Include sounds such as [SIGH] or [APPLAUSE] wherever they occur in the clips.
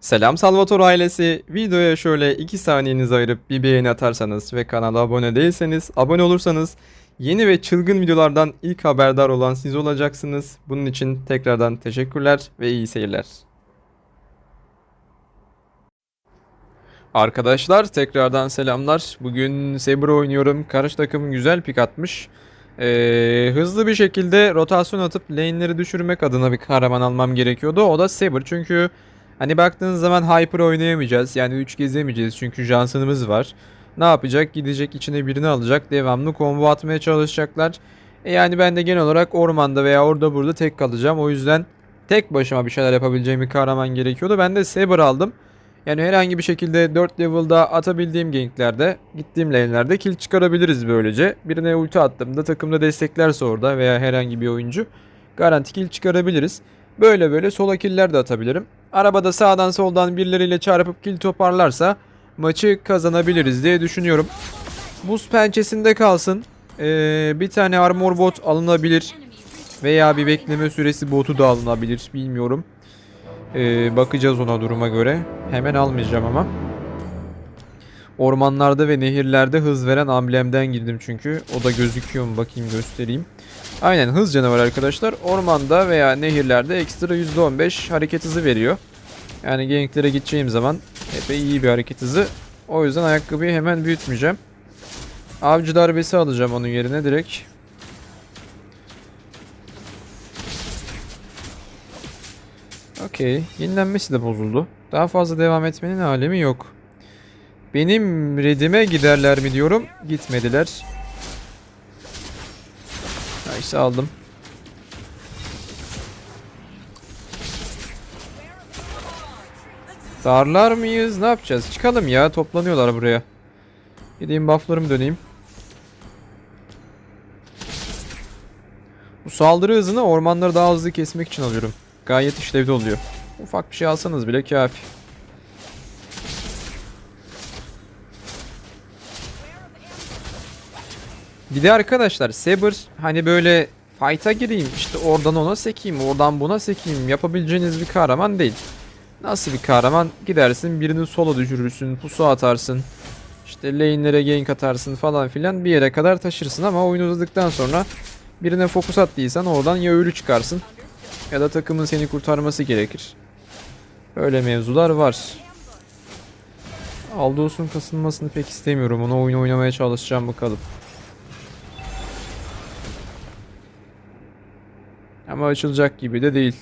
Selam Salvatore ailesi. Videoya şöyle 2 saniyenizi ayırıp bir beğeni atarsanız ve kanala abone değilseniz abone olursanız yeni ve çılgın videolardan ilk haberdar olan siz olacaksınız. Bunun için tekrardan teşekkürler ve iyi seyirler. Arkadaşlar tekrardan selamlar. Bugün Saber oynuyorum. Karşı takım güzel pik atmış. Ee, hızlı bir şekilde rotasyon atıp lane'leri düşürmek adına bir kahraman almam gerekiyordu. O da Saber çünkü Hani baktığınız zaman Hyper oynayamayacağız. Yani 3 gezemeyeceğiz çünkü Johnson'ımız var. Ne yapacak? Gidecek içine birini alacak. Devamlı combo atmaya çalışacaklar. E yani ben de genel olarak ormanda veya orada burada tek kalacağım. O yüzden tek başıma bir şeyler yapabileceğim bir kahraman gerekiyordu. Ben de Saber aldım. Yani herhangi bir şekilde 4 level'da atabildiğim ganklerde, gittiğim lane'lerde kill çıkarabiliriz böylece. Birine ulti attığımda takımda desteklerse orada veya herhangi bir oyuncu garanti kill çıkarabiliriz. Böyle böyle sola killer de atabilirim. Arabada sağdan soldan birileriyle çarpıp kill toparlarsa maçı kazanabiliriz diye düşünüyorum. Buz pençesinde kalsın. Ee, bir tane armor bot alınabilir. Veya bir bekleme süresi botu da alınabilir. Bilmiyorum. Ee, bakacağız ona duruma göre. Hemen almayacağım ama. Ormanlarda ve nehirlerde hız veren amblemden girdim çünkü. O da gözüküyor mu bakayım göstereyim. Aynen hız canavarı arkadaşlar. Ormanda veya nehirlerde ekstra %15 hareket hızı veriyor. Yani ganklere gideceğim zaman epey iyi bir hareket hızı. O yüzden ayakkabıyı hemen büyütmeyeceğim. Avcı darbesi alacağım onun yerine direkt. Okey. Yenilenmesi de bozuldu. Daha fazla devam etmenin alemi yok. Benim redime giderler mi diyorum. Gitmediler. Nice aldım. Darlar mıyız? Ne yapacağız? Çıkalım ya. Toplanıyorlar buraya. Gideyim bufflarımı döneyim. Bu saldırı hızını ormanları daha hızlı kesmek için alıyorum. Gayet işlevli oluyor. Ufak bir şey alsanız bile kafi. Bir de arkadaşlar Saber hani böyle fight'a gireyim işte oradan ona sekeyim oradan buna sekeyim yapabileceğiniz bir kahraman değil. Nasıl bir kahraman? Gidersin birini sola düşürürsün, pusu atarsın. İşte lane'lere gank atarsın falan filan bir yere kadar taşırsın ama oyun uzadıktan sonra birine fokus attıysan oradan ya ölü çıkarsın ya da takımın seni kurtarması gerekir. Böyle mevzular var. Aldos'un kasılmasını pek istemiyorum. Ona oyun oynamaya çalışacağım bakalım. Ama açılacak gibi de değil.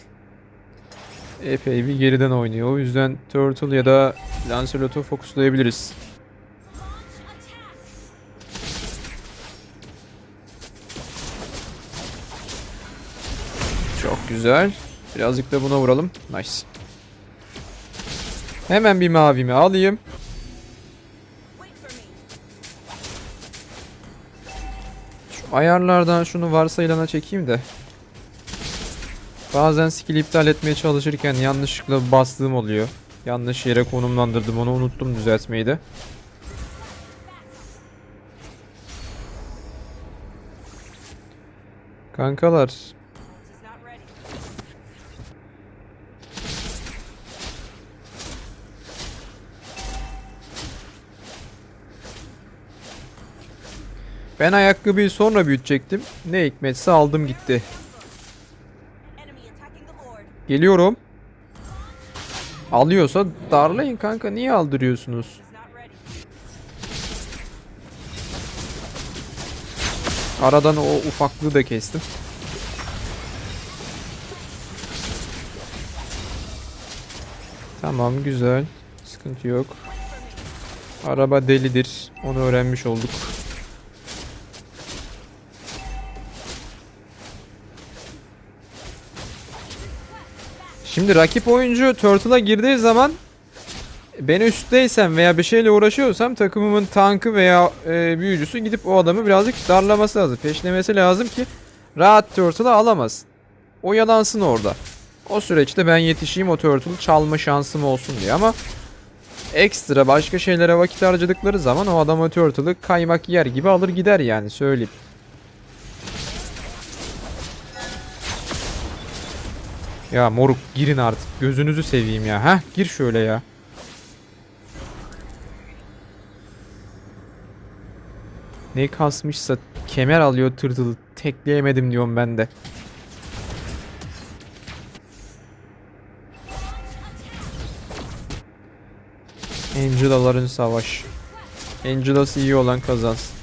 Epey bir geriden oynuyor. O yüzden Turtle ya da Lancelot'u fokuslayabiliriz. Güzel. Birazcık da buna vuralım. Nice. Hemen bir mavimi alayım. Şu ayarlardan şunu varsayılana çekeyim de. Bazen skill iptal etmeye çalışırken yanlışlıkla bastığım oluyor. Yanlış yere konumlandırdım onu unuttum düzeltmeyi de. Kankalar. Ben ayakkabıyı sonra büyütecektim. Ne hikmetse aldım gitti. Geliyorum. Alıyorsa darlayın kanka. Niye aldırıyorsunuz? Aradan o ufaklığı da kestim. Tamam güzel. Sıkıntı yok. Araba delidir. Onu öğrenmiş olduk. Şimdi rakip oyuncu Turtle'a girdiği zaman ben üstteysem veya bir şeyle uğraşıyorsam takımımın tankı veya e, büyücüsü gidip o adamı birazcık darlaması lazım. Peşlemesi lazım ki rahat Turtle'ı alamaz. O yalansın orada. O süreçte ben yetişeyim o Turtle'ı çalma şansım olsun diye ama ekstra başka şeylere vakit harcadıkları zaman o adam o turtle'ı kaymak yer gibi alır gider yani söyleyeyim. Ya moruk girin artık. Gözünüzü seveyim ya. Heh gir şöyle ya. Ne kasmışsa kemer alıyor tırtılı. Tekleyemedim diyorum ben de. Angela'ların savaş. Angela'sı iyi olan kazansın.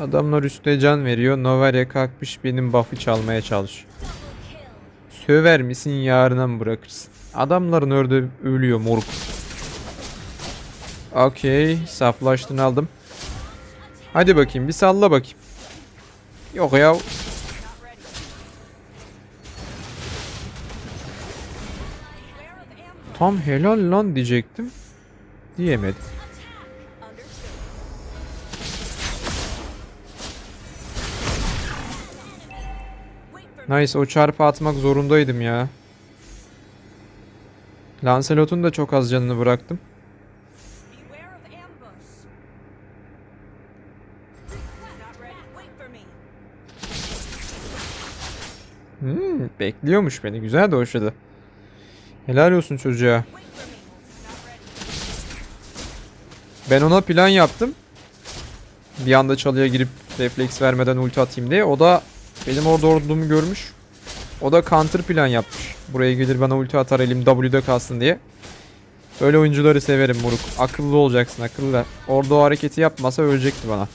Adamlar üstte can veriyor. Novaria kalkmış benim buff'ı çalmaya çalış. Söver misin yarına mı bırakırsın? Adamların orada ölüyor moruk. Okey. Saflaştın aldım. Hadi bakayım bir salla bakayım. Yok ya. Tam helal lan diyecektim. Diyemedim. Nice o çarpı atmak zorundaydım ya. Lancelot'un da çok az canını bıraktım. Hmm, bekliyormuş beni. Güzel doşladı. Helal olsun çocuğa. Ben ona plan yaptım. Bir anda çalıya girip refleks vermeden ulti atayım diye. O da benim orada olduğumu görmüş. O da counter plan yapmış. Buraya gelir bana ulti atar elim W'de kalsın diye. Böyle oyuncuları severim moruk. Akıllı olacaksın akıllı. Orada o hareketi yapmasa ölecekti bana.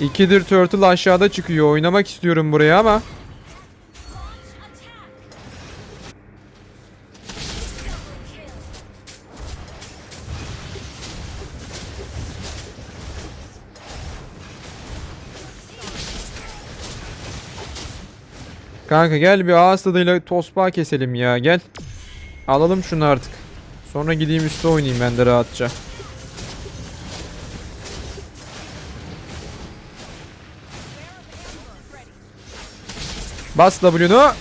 İkidir Turtle aşağıda çıkıyor. Oynamak istiyorum buraya ama. Kanka gel bir ağız tadıyla tosbağa keselim ya gel. Alalım şunu artık. Sonra gideyim üstte oynayayım ben de rahatça. Bas W'nu.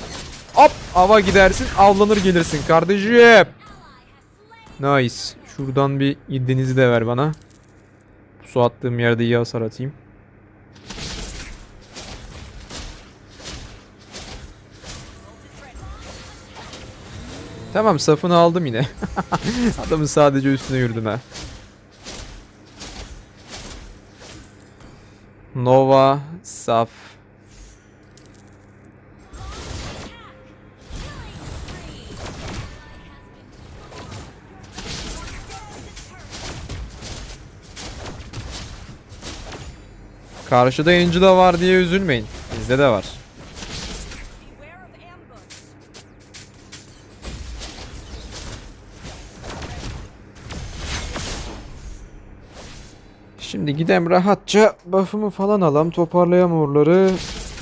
Hop hava gidersin avlanır gelirsin kardeşim. Nice. Şuradan bir denizi de ver bana. Su attığım yerde iyi hasar atayım. Tamam safını aldım yine. [LAUGHS] Adamın sadece üstüne yürüdüm ha. Nova, Saf. Karşıda Angela var diye üzülmeyin. Bizde de var. Şimdi gidem rahatça buff'ımı falan alam toparlayam uğurları.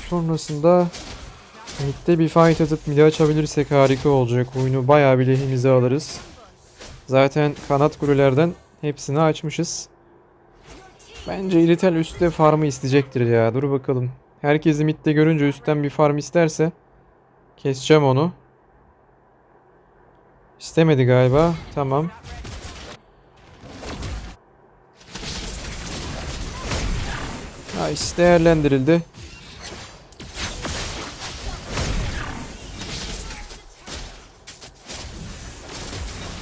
Sonrasında midde bir fight atıp midi açabilirsek harika olacak. Oyunu bayağı bir lehimize alırız. Zaten kanat kulelerden hepsini açmışız. Bence İritel üstte farmı isteyecektir ya. Dur bakalım. Herkesi midde görünce üstten bir farm isterse keseceğim onu. İstemedi galiba. Tamam. Nice değerlendirildi.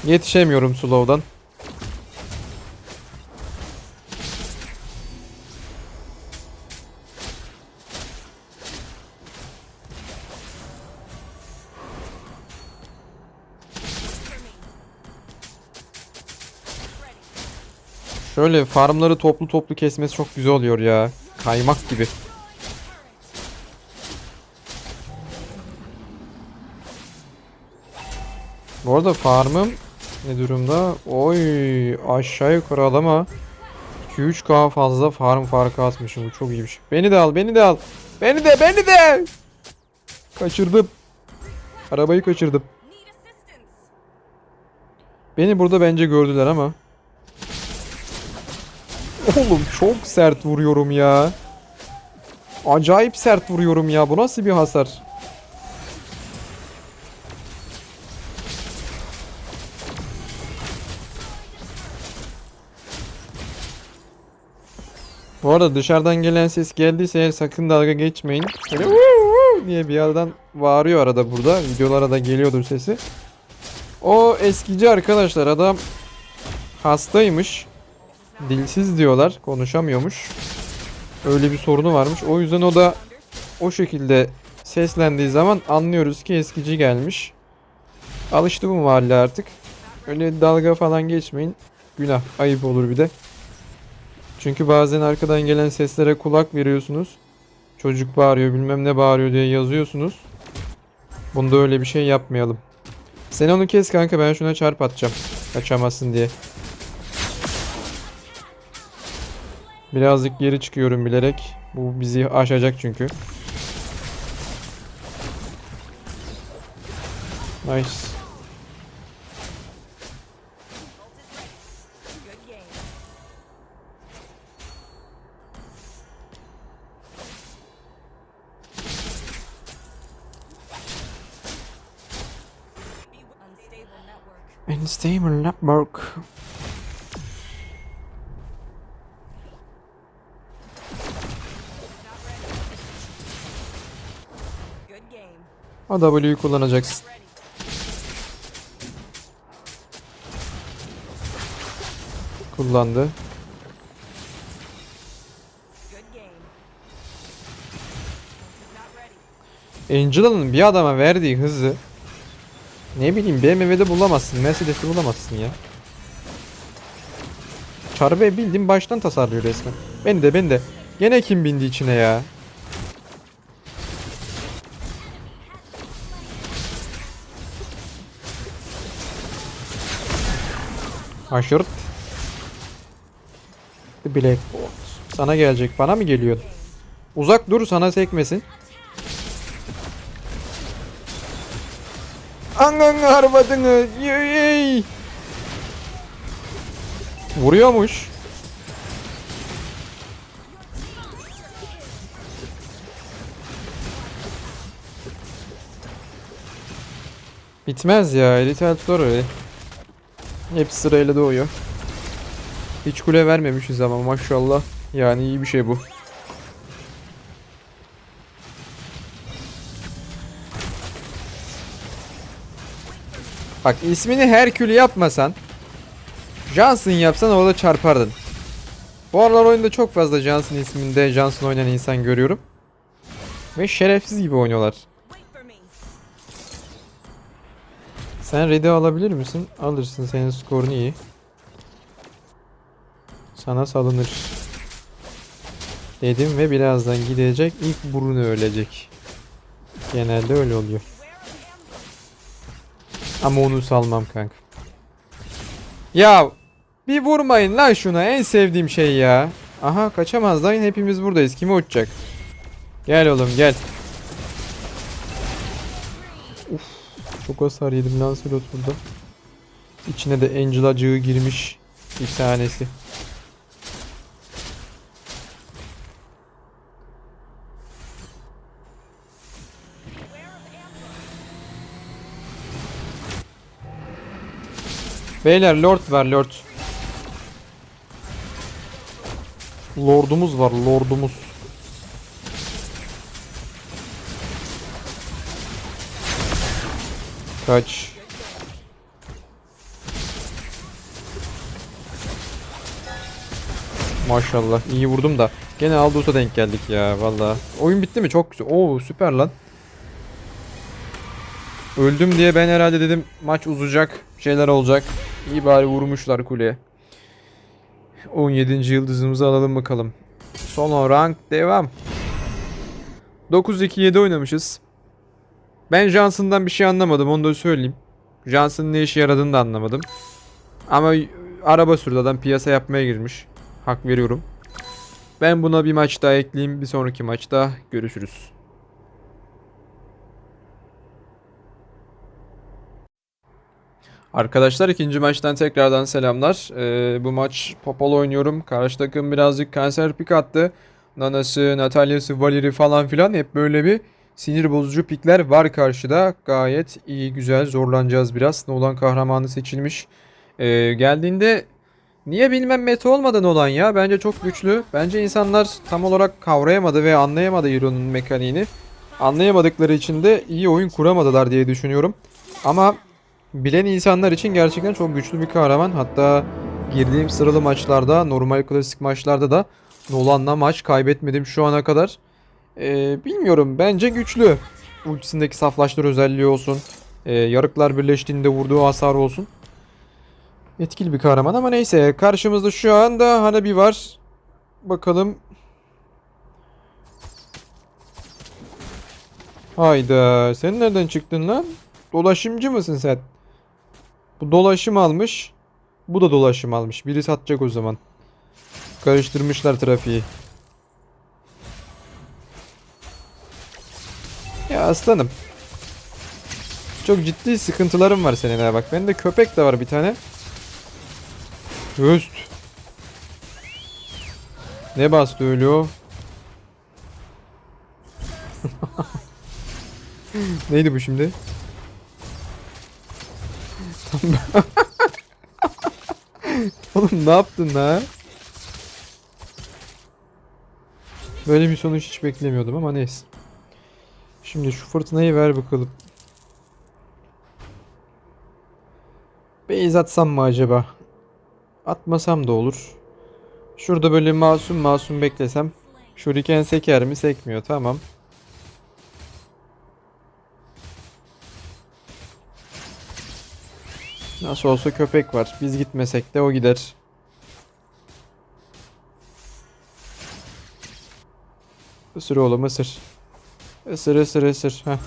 Yetişemiyorum slow'dan. Şöyle farmları toplu toplu kesmesi çok güzel oluyor ya. Kaymak gibi. Bu arada farmım ne durumda? Oy aşağı yukarı adama 2-3k fazla farm farkı atmışım. Bu çok iyi bir şey. Beni de al, beni de al. Beni de, beni de. Kaçırdım. Arabayı kaçırdım. Beni burada bence gördüler ama. Oğlum çok sert vuruyorum ya. Acayip sert vuruyorum ya. Bu nasıl bir hasar? Bu arada dışarıdan gelen ses geldiyse eğer sakın dalga geçmeyin. Böyle diye bir yerden bağırıyor arada burada. Videolara da geliyordur sesi. O eskici arkadaşlar adam hastaymış. Dilsiz diyorlar. Konuşamıyormuş. Öyle bir sorunu varmış. O yüzden o da o şekilde seslendiği zaman anlıyoruz ki eskici gelmiş. Alıştı bu mahalle artık. Öyle dalga falan geçmeyin. Günah. Ayıp olur bir de. Çünkü bazen arkadan gelen seslere kulak veriyorsunuz. Çocuk bağırıyor bilmem ne bağırıyor diye yazıyorsunuz. Bunda öyle bir şey yapmayalım. Sen onu kes kanka ben şuna çarp atacağım. Kaçamazsın diye. Birazcık geri çıkıyorum bilerek. Bu bizi aşacak çünkü. Nice. Unstable network. Game. O W'yu kullanacaksın. Kullandı. Angela'nın bir adama verdiği hızı ne bileyim BMW'de bulamazsın. Mercedes'te bulamazsın ya. Çarbeyi bildiğin baştan tasarlıyor resmen. Beni de beni de. Gene kim bindi içine ya? Haşırt. The Black Bolt. Sana gelecek. Bana mı geliyor? Uzak dur sana sekmesin. Ananı arvadını. Yey. Vuruyormuş. Bitmez ya. Elite tutar öyle. Hepsi sırayla doğuyor. Hiç kule vermemişiz ama maşallah. Yani iyi bir şey bu. Bak ismini Herkül yapmasan Johnson yapsan orada çarpardın. Bu aralar oyunda çok fazla Johnson isminde Johnson oynayan insan görüyorum. Ve şerefsiz gibi oynuyorlar. Sen ready alabilir misin? Alırsın senin skorun iyi. Sana salınır. Dedim ve birazdan gidecek ilk burnu ölecek. Genelde öyle oluyor. Ama onu salmam kanka. Ya bir vurmayın lan şuna en sevdiğim şey ya. Aha kaçamaz lan hepimiz buradayız. Kimi uçacak? Gel oğlum gel. Çok hasar yedim Lancelot burada. İçine de Angel acığı girmiş bir tanesi. Beyler lord var lord. Lordumuz var lordumuz. Kaç. Maşallah iyi vurdum da gene Aldos'a denk geldik ya valla. Oyun bitti mi? Çok güzel. Oo süper lan. Öldüm diye ben herhalde dedim maç uzayacak, şeyler olacak. İyi bari vurmuşlar kuleye. 17. yıldızımızı alalım bakalım. Son rank devam. 9-2-7 oynamışız. Ben Johnson'dan bir şey anlamadım onu da söyleyeyim. Johnson'ın ne işe yaradığını da anlamadım. Ama araba sürdü adam piyasa yapmaya girmiş. Hak veriyorum. Ben buna bir maç daha ekleyeyim. Bir sonraki maçta görüşürüz. Arkadaşlar ikinci maçtan tekrardan selamlar. Ee, bu maç Popol oynuyorum. Karşı takım birazcık kanser pik attı. Nana'sı, Natalya'sı, Valeri falan filan hep böyle bir sinir bozucu pikler var karşıda. Gayet iyi, güzel, zorlanacağız biraz. Nolan kahramanı seçilmiş. Ee, geldiğinde niye bilmem meta olmadan olan ya. Bence çok güçlü. Bence insanlar tam olarak kavrayamadı ve anlayamadı Hero'nun mekaniğini. Anlayamadıkları için de iyi oyun kuramadılar diye düşünüyorum. Ama bilen insanlar için gerçekten çok güçlü bir kahraman. Hatta girdiğim sıralı maçlarda, normal klasik maçlarda da Nolan'la maç kaybetmedim şu ana kadar. Ee, bilmiyorum bence güçlü. Ultisindeki saflaştır özelliği olsun. Ee, yarıklar birleştiğinde vurduğu hasar olsun. Etkili bir kahraman ama neyse. Karşımızda şu anda Hanabi var. Bakalım. Hayda. Sen nereden çıktın lan? Dolaşımcı mısın sen? Bu dolaşım almış. Bu da dolaşım almış. Biri satacak o zaman. Karıştırmışlar trafiği. Aslanım. Çok ciddi sıkıntılarım var seninle bak. Bende köpek de var bir tane. Höst. Ne bastı öyle o? [LAUGHS] Neydi bu şimdi? [LAUGHS] Oğlum ne yaptın la? Böyle bir sonuç hiç beklemiyordum ama neyse. Şimdi şu fırtınayı ver bakalım. Beyz atsam mı acaba? Atmasam da olur. Şurada böyle masum masum beklesem. Şuriken seker mi? Sekmiyor. Tamam. Nasıl olsa köpek var. Biz gitmesek de o gider. Isır oğlum ısır. Isır ısır ısır. Heh.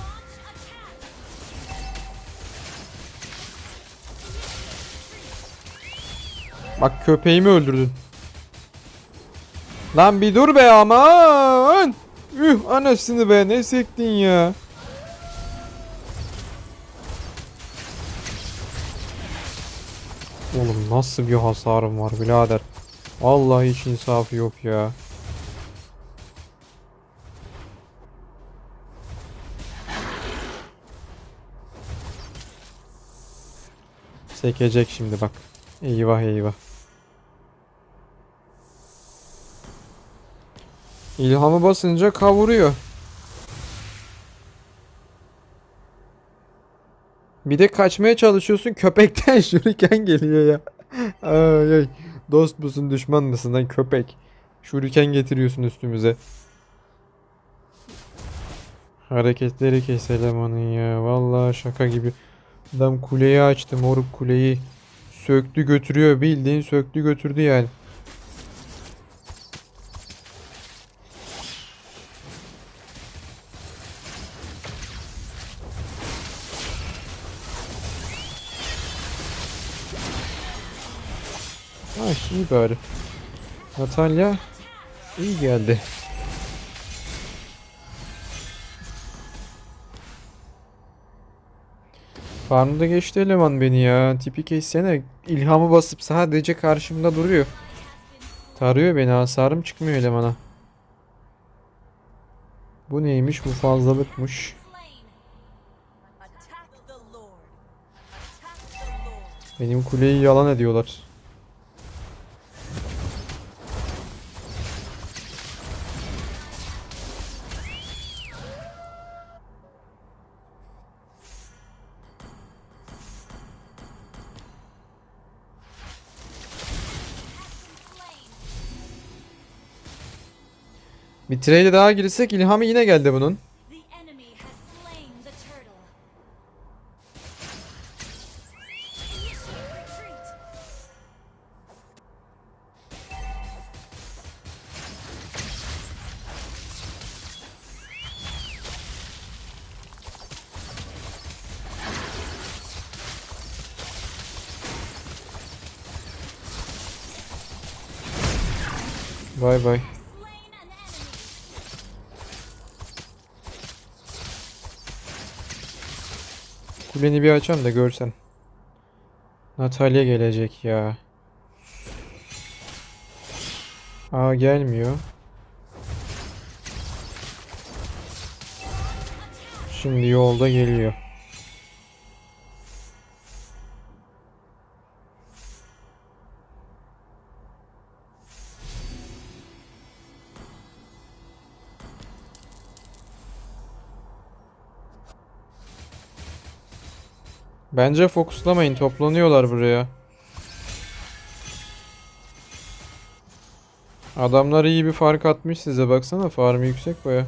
Bak köpeğimi öldürdün. Lan bir dur be aman. Üh anasını be ne sektin ya. Oğlum nasıl bir hasarım var birader. Vallahi hiç insafı yok ya. Sekecek şimdi bak. Eyvah eyvah. İlhamı basınca kavuruyor. Bir de kaçmaya çalışıyorsun köpekten [LAUGHS] şuriken geliyor ya. Ay ay. Dost musun düşman mısın lan köpek. Şuriken getiriyorsun üstümüze. Hareketleri keselim onun ya. Vallahi şaka gibi. Adam kuleyi açtı moruk kuleyi. Söktü götürüyor bildiğin söktü götürdü yani. Ay iyi bari. Natalya iyi geldi. Farmda geçti eleman beni ya. Tipi kessene. İlhamı basıp sadece karşımda duruyor. Tarıyor beni hasarım çıkmıyor elemana. Bu neymiş bu fazlalıkmış. Benim kuleyi yalan ediyorlar. Bir trade daha girsek ilhamı yine geldi bunun. The enemy Kuleni bir açam da görsen. Natalya gelecek ya. Aa gelmiyor. Şimdi yolda geliyor. Bence fokuslamayın. Toplanıyorlar buraya. Adamlar iyi bir fark atmış size. Baksana farmı yüksek baya.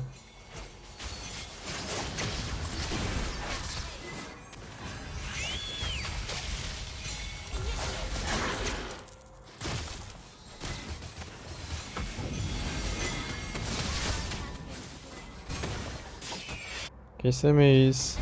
Kesemeyiz.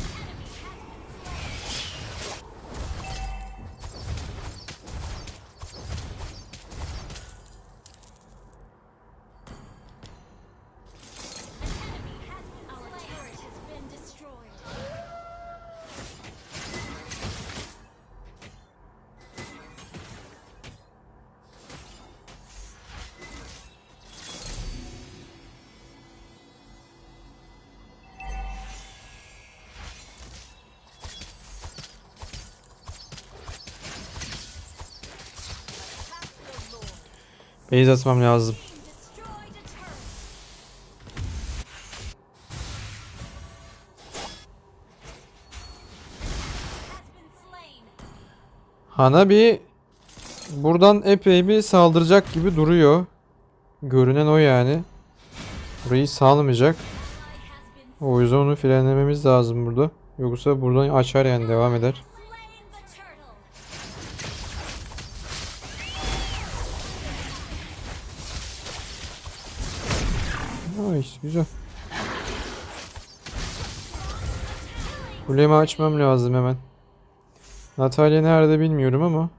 Base atmam lazım. Hanabi buradan epey bir saldıracak gibi duruyor. Görünen o yani. Burayı salmayacak. O yüzden onu frenlememiz lazım burada. Yoksa buradan açar yani devam eder. Nice güzel. Kulemi açmam lazım hemen. Natalya nerede bilmiyorum ama.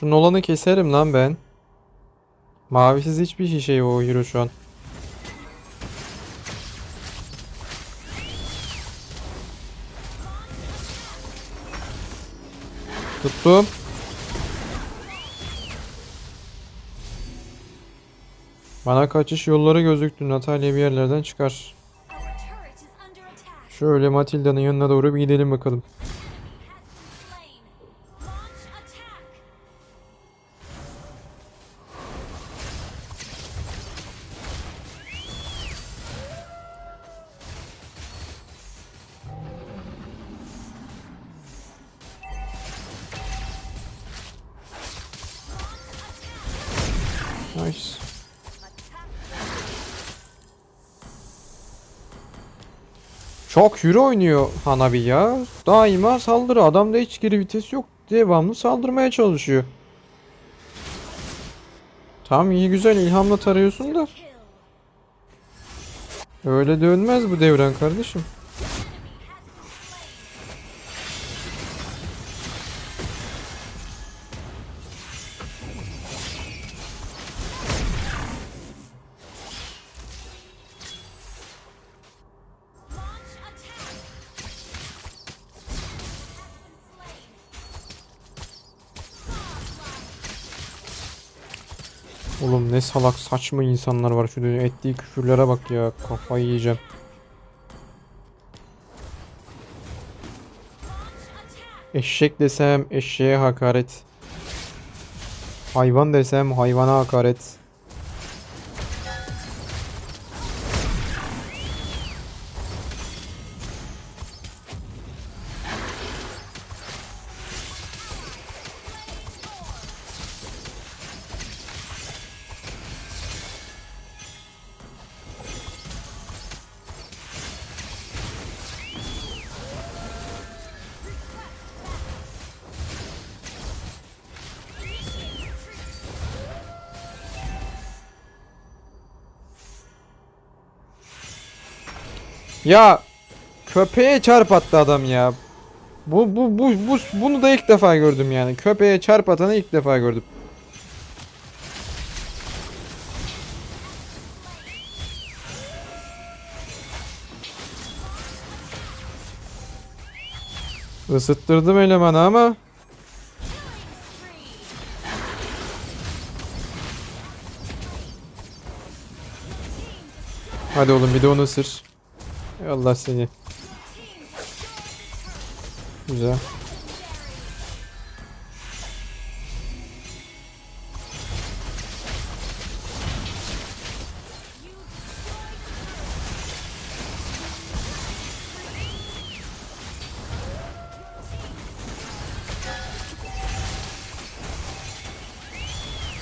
Şu Nolan'ı keserim lan ben. Mavisiz hiçbir şey o hero şu an. Tuttum. Bana kaçış yolları gözüktü. Natalya bir yerlerden çıkar. Şöyle Matilda'nın yanına doğru bir gidelim bakalım. Nice. Çok hür oynuyor Hanabi ya. Daima saldırı. Adamda hiç geri vites yok. Devamlı saldırmaya çalışıyor. Tam iyi güzel ilhamla tarıyorsun da. Öyle dönmez bu devran kardeşim. Oğlum ne salak saçma insanlar var şu. Ettiği küfürlere bak ya. Kafayı yiyeceğim. Eşek desem eşeğe hakaret. Hayvan desem hayvana hakaret. Ya köpeğe çarp attı adam ya. Bu bu bu bu bunu da ilk defa gördüm yani. Köpeğe çarp atanı ilk defa gördüm. Isıttırdım elemanı ama Hadi oğlum bir de onu ısır. Ey Allah seni. Güzel.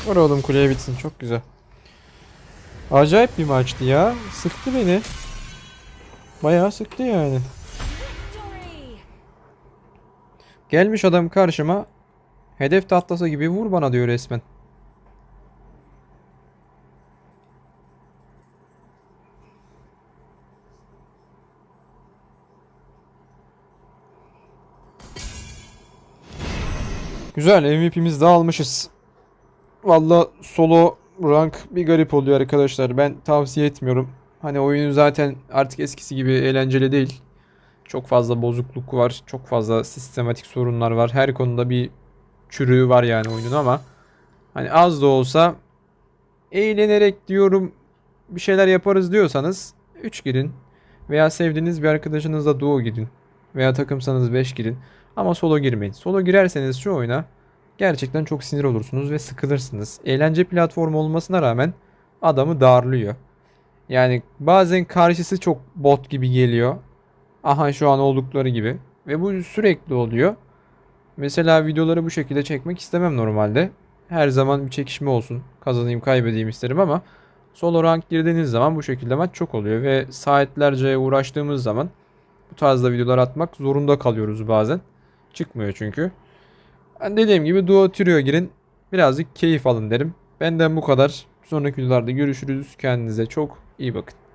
Vur oğlum kuleye bitsin çok güzel. Acayip bir maçtı ya. Sıktı beni. Bayağı sıktı yani. Gelmiş adam karşıma. Hedef tahtası gibi vur bana diyor resmen. Güzel MVP'miz de almışız. Valla solo rank bir garip oluyor arkadaşlar. Ben tavsiye etmiyorum. Hani oyunu zaten artık eskisi gibi eğlenceli değil. Çok fazla bozukluk var. Çok fazla sistematik sorunlar var. Her konuda bir çürüğü var yani oyunun ama hani az da olsa eğlenerek diyorum bir şeyler yaparız diyorsanız 3 girin veya sevdiğiniz bir arkadaşınızla duo gidin veya takımsanız 5 girin ama solo girmeyin. Solo girerseniz şu oyuna gerçekten çok sinir olursunuz ve sıkılırsınız. Eğlence platformu olmasına rağmen adamı darlıyor. Yani bazen karşısı çok bot gibi geliyor. Aha şu an oldukları gibi. Ve bu sürekli oluyor. Mesela videoları bu şekilde çekmek istemem normalde. Her zaman bir çekişme olsun. Kazanayım kaybedeyim isterim ama solo rank girdiğiniz zaman bu şekilde maç çok oluyor. Ve saatlerce uğraştığımız zaman bu tarzda videolar atmak zorunda kalıyoruz bazen. Çıkmıyor çünkü. Dediğim gibi Duo Trio girin. Birazcık keyif alın derim. Benden bu kadar. Sonraki videolarda görüşürüz. Kendinize çok iyi bakın.